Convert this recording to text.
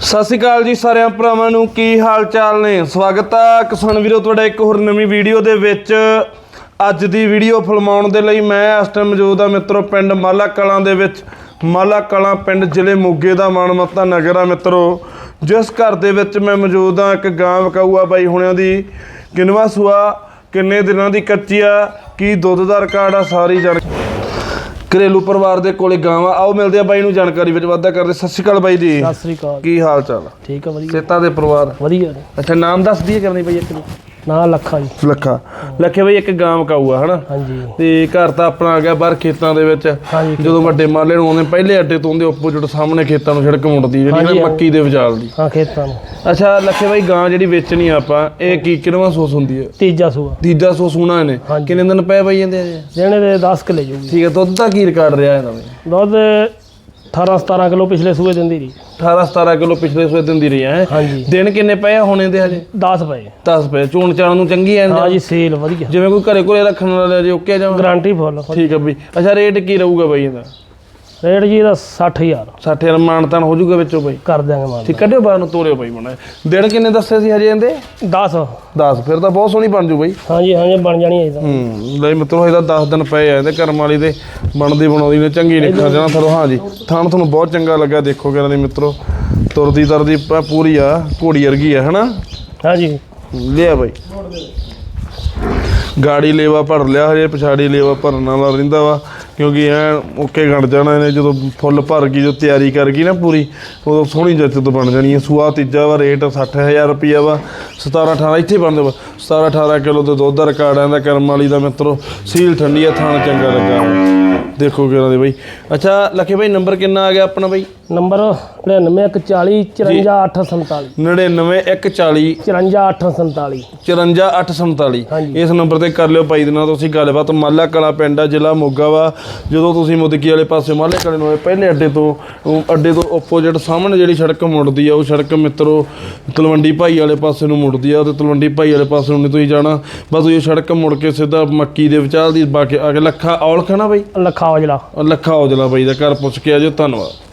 ਸਤਿ ਸ਼੍ਰੀ ਅਕਾਲ ਜੀ ਸਾਰਿਆਂ ਭਰਾਵਾਂ ਨੂੰ, ਕੀ ਹਾਲ ਚਾਲ ਨੇ? ਸਵਾਗਤ ਆ ਕਿਸਾਨ ਵੀਰੋ, ਤੁਹਾਡਾ ਇੱਕ ਹੋਰ ਨਵੀਂ ਵੀਡੀਓ ਦੇ ਵਿੱਚ। ਅੱਜ ਦੀ ਵੀਡੀਓ ਫਿਲਮਾਉਣ ਦੇ ਲਈ ਮੈਂ ਇਸ ਟਾਈਮ ਮੌਜੂਦ ਆ ਮਿੱਤਰੋ, ਪਿੰਡ ਮਾਲਾ ਕਲਾਂ ਦੇ ਵਿੱਚ। ਮਾਲਾ ਕਲਾਂ ਪਿੰਡ ਜ਼ਿਲ੍ਹੇ ਮੋਗੇ ਦਾ ਮਾਣਮੱਤਾ ਨਗਰ ਆ ਮਿੱਤਰੋ। ਜਿਸ ਘਰ ਦੇ ਵਿੱਚ ਮੈਂ ਮੌਜੂਦ ਆ, ਇੱਕ ਗਾਂ ਵਕਾਊ ਆ ਬਾਈ ਹੁਣਿਆਂ ਦੀ। ਕਿੰਨਵਾ ਸੂਆ, ਕਿੰਨੇ ਦਿਨਾਂ ਦੀ ਕੱਚੀ ਆ, ਕੀ ਦੁੱਧ ਦਾ ਰਿਕਾਰਡ ਆ, ਸਾਰੀ ਜਾਣਕਾਰੀ ਘਰੇਲੂ ਪਰਿਵਾਰ ਦੇ ਕੋਲੇ ਗਾਂ ਆ ਆਓ ਮਿਲਦੇ ਆ ਬਾਈ ਨੂੰ ਜਾਣਕਾਰੀ ਵਿੱਚ ਵਾਧਾ ਕਰਦੇ। ਸਤਿ ਸ਼੍ਰੀ ਅਕਾਲ ਬਾਈ ਜੀ। ਸਤਿ ਸ੍ਰੀ ਅਕਾਲ ਕੀ ਹਾਲ ਚਾਲ ਆ? ਠੀਕ ਆ ਵਧੀਆ। ਸੇਤਾ ਦੇ ਪਰਿਵਾਰ? ਵਧੀਆ ਅੱਛਾ ਨਾਮ ਦੱਸ ਦਈਏ ਕਰਨੀ ਬਈ ਇੱਕ ਨੂੰ? ਨਾ ਲੱਖਾ ਜੀ। ਲੱਖਾ। ਲੱਖੇ ਬਈ ਇੱਕ ਗਾਂ ਮਕਾਊ ਆ ਹਨਾ? ਹਾਂਜੀ। ਤੇ ਘਰ ਤਾਂ ਆਪਣਾ ਆ ਗਿਆ ਬਾਹਰ ਖੇਤਾਂ ਦੇ ਵਿੱਚ। ਜਦੋਂ ਵੱਡੇ ਮਾਲੇ ਨੂੰ ਆਉਂਦੇ ਪਹਿਲੇ ਅੱਡੇ ਤੋਂ ਉਹਦੇ ਆਪੋਜ਼ਿਟ ਸਾਹਮਣੇ ਖੇਤਾਂ ਨੂੰ ਸੜਕ ਮੁੜਦੀ ਜਿਹੜੀ ਨਾ ਮੱਕੀ ਦੇ ਵਿਚਾਲ ਦੀ। ਹਾਂ ਖੇਤਾਂ ਨੂੰ। ਅੱਛਾ ਲੱਖੇ ਬਈ ਗਾਂ ਜਿਹੜੀ ਵੇਚਣੀ ਆਪਾਂ ਇਹ ਕੀ ਕਿਨਵਾ ਸੋਸ ਹੁੰਦੀ ਹੈ? ਤੀਜਾ ਸੂਆ ਤੀਜਾ ਸੋਸ ਹੋਣਾ ਇਹਨੇ। ਕਿੰਨੇ ਦਿਨ ਪਏ ਬਈ ਜਾਂਦੇ ਆ ਜਿਹਨੇ ਦੇ 10 ਕਿਲੇ ਜੂਗੀ। ਠੀਕ ਹੈ ਦੁੱਧ ਦਾ ਕੀ ਰਿਕਾਰਡ ਰਿਹਾ ਇਹਦਾ ਬਈ? ਦੁੱਧ 18 17 ਕਿਲੋ ਪਿਛਲੇ ਸੂਏ ਦਿੰਦੀ ਰਹੀ। 18 17 ਕਿਲੋ ਪਿਛਲੇ ਸੋਏ ਦਿੰਦੀ ਰਹੀ ਹੈ? ਹਾਂਜੀ। ਦਿਨ ਕਿੰਨੇ ਪਏ ਆ ਹੁਣ ਇਹਦੇ ਹਜੇ? 10 ਪਏ। 10 ਪਏ। ਚੋਣ ਚਾਣ ਨੂੰ ਚੰਗੀ ਐ ਹਾਂ ਜੀ ਸੇਲ ਵਧੀਆ। ਜਿਵੇਂ ਕੋਈ ਘਰੇ ਕੋਲੇ ਰੱਖਣ ਵਾਲਾ ਜੇ ਓਕੇ ਜਾਵਾਂ ਗਾਰੰਟੀ ਫੁੱਲ ਠੀਕ ਹੈ ਬਈ। ਅੱਛਾ ਰੇਟ ਕੀ ਰਹੂਗਾ ਬਈ ਇਹਦਾ? ਰੇਟ ਜੀ ਦਾ 60000 60000 ਮਾਨਤਾਨ ਹੋ ਜਾਊਗਾ ਵਿੱਚੋਂ ਬਈ। ਕਰ ਦਿਆਂਗੇ ਮਾਨ ਠੀਕ ਕੱਢਿਓ ਬਾਹਰ ਨੂੰ ਤੋਰਿਓ ਬਈ ਮਣਾ ਦਿਨ ਕਿੰਨੇ ਦੱਸੇ ਸੀ ਹਜੇ ਇਹਦੇ? 10 10 ਫਿਰ ਤਾਂ ਬਹੁਤ ਸੋਹਣੀ ਬਣ ਜੂ ਬਈ। ਹਾਂਜੀ ਹਾਂਜੀ ਬਣ ਜਾਣੀ ਹੈ ਇਹਦਾ ਹੂੰ ਲੈ ਮਿੱਤਰੋ ਇਹਦਾ 10 ਦਿਨ ਪਏ ਆ ਇਹਦੇ ਕਰਮ ਵਾਲੀ ਦੇ ਬਣਦੀ ਬਣਾਉਂਦੀ ਨੇ ਚੰਗੀ ਨਿਕਲ ਜਾਣਾ ਫਿਰ ਹਾਂ ਜੀ ਥਾਣ ਤੁਹਾਨੂੰ ਬਹੁਤ ਚੰਗਾ ਲੱਗਾ ਦੇਖੋ ਕਿਹਨਾਂ ਦੀ ਮਿੱਤਰੋ। ਤੁਰਦੀ ਤਰਦੀ ਪੂਰੀ ਆ ਘੋੜੀ ਵਰਗੀ ਆ ਹਨਾ? ਹਾਂਜੀ। ਲਿਆ ਬਾਈ। ਗਾੜੀ ਲੇਵਾ ਭਰ ਲਿਆ ਹਜੇ ਪਛਾੜੀ ਲੇਵਾ ਭਰਨ ਵਾਲਾ ਰਹਿੰਦਾ ਵਾ। ਕਿਉਂਕਿ ਐ ਓਕੇ ਗੜ ਜਾਣਾ ਇਹਨੇ, ਜਦੋਂ ਫੁੱਲ ਭਰ ਗਈ, ਜੋ ਤਿਆਰੀ ਕਰ ਗਈ ਨਾ ਪੂਰੀ, ਉਦੋਂ ਸੋਹਣੀ ਜੱਜ ਤੋਂ ਬਣ ਜਾਣੀ ਹੈ। ਸੂਆ ਤੀਜਾ ਵਾ, ਰੇਟ 60000 ਰੁਪਿਆ ਵਾ 17 18 ਇੱਥੇ ਬਣਦੇ ਵਾ। 17 18 ਕਿਲੋ ਤੇ ਦੁੱਧ ਦਾ ਰਿਕਾਰਡ ਆਂਦਾ ਕਰਮ ਵਾਲੀ ਦਾ ਮਿੱਤਰੋ, ਸੀਲ ਠੰਡੀ ਆ ਥਾਣ ਚੰਗਾ ਲੱਗਾ। ਵਾ। ਦੇਖੋ ਕਿਹਨਾਂ ਦੇ ਬਾਈ। ਅੱਛਾ, ਲੱਖੇ ਬਾਈ, ਨੰਬਰ ਕਿੰਨਾ ਆ ਗਿਆ ਆਪਣਾ ਬਾਈ? ਨੰਬਰ 99140 54847 99140 54847 54847 ਹਾਂਜੀ। ਇਸ ਨੰਬਰ ਤੇ ਕਰ ਲਿਓ ਭਾਈ ਦੇ ਨਾਲ ਤੁਸੀਂ ਗੱਲਬਾਤ। ਮਾਲਾ ਕਲਾ ਪਿੰਡ ਆ ਜ਼ਿਲ੍ਹਾ ਮੋਗਾ ਵਾ। ਜਦੋਂ ਤੁਸੀਂ ਮੁਦਕੀ ਵਾਲੇ ਪਾਸੇ ਮਾਲੇ ਕਲੇ ਨੂੰ ਆਏ ਪਹਿਲੇ ਅੱਡੇ ਤੋਂ ਉਹ ਅੱਡੇ ਤੋਂ ਆਪੋਜ਼ਿਟ ਸਾਹਮਣੇ ਜਿਹੜੀ ਸੜਕ ਮੁੜਦੀ ਆ ਉਹ ਸੜਕ ਮਿੱਤਰੋ ਤਲਵੰਡੀ ਭਾਈ ਵਾਲੇ ਪਾਸੇ ਨੂੰ ਮੁੜਦੀ ਆ ਤੇ ਤਲਵੰਡੀ ਭਾਈ ਵਾਲੇ ਪਾਸੇ ਨੂੰ ਨਹੀਂ ਤੁਸੀਂ ਜਾਣਾ। ਬਸ ਇਹ ਸੜਕ ਮੁੜ ਕੇ ਸਿੱਧਾ ਮੱਕੀ ਦੇ ਵਿਚਾਲ ਦੀ ਬਾਕੀ ਕੇ ਲੱਖਾ ਔਲਖ ਨਾ ਬਾਈ ਲੱਖਾ ਔਜਲਾ। ਲੱਖਾ ਔਜਲਾ ਬਾਈ ਦਾ। ਘਰ ਪੁੱਛ ਕੇ ਆਜੋ ਧੰਨਵਾਦ।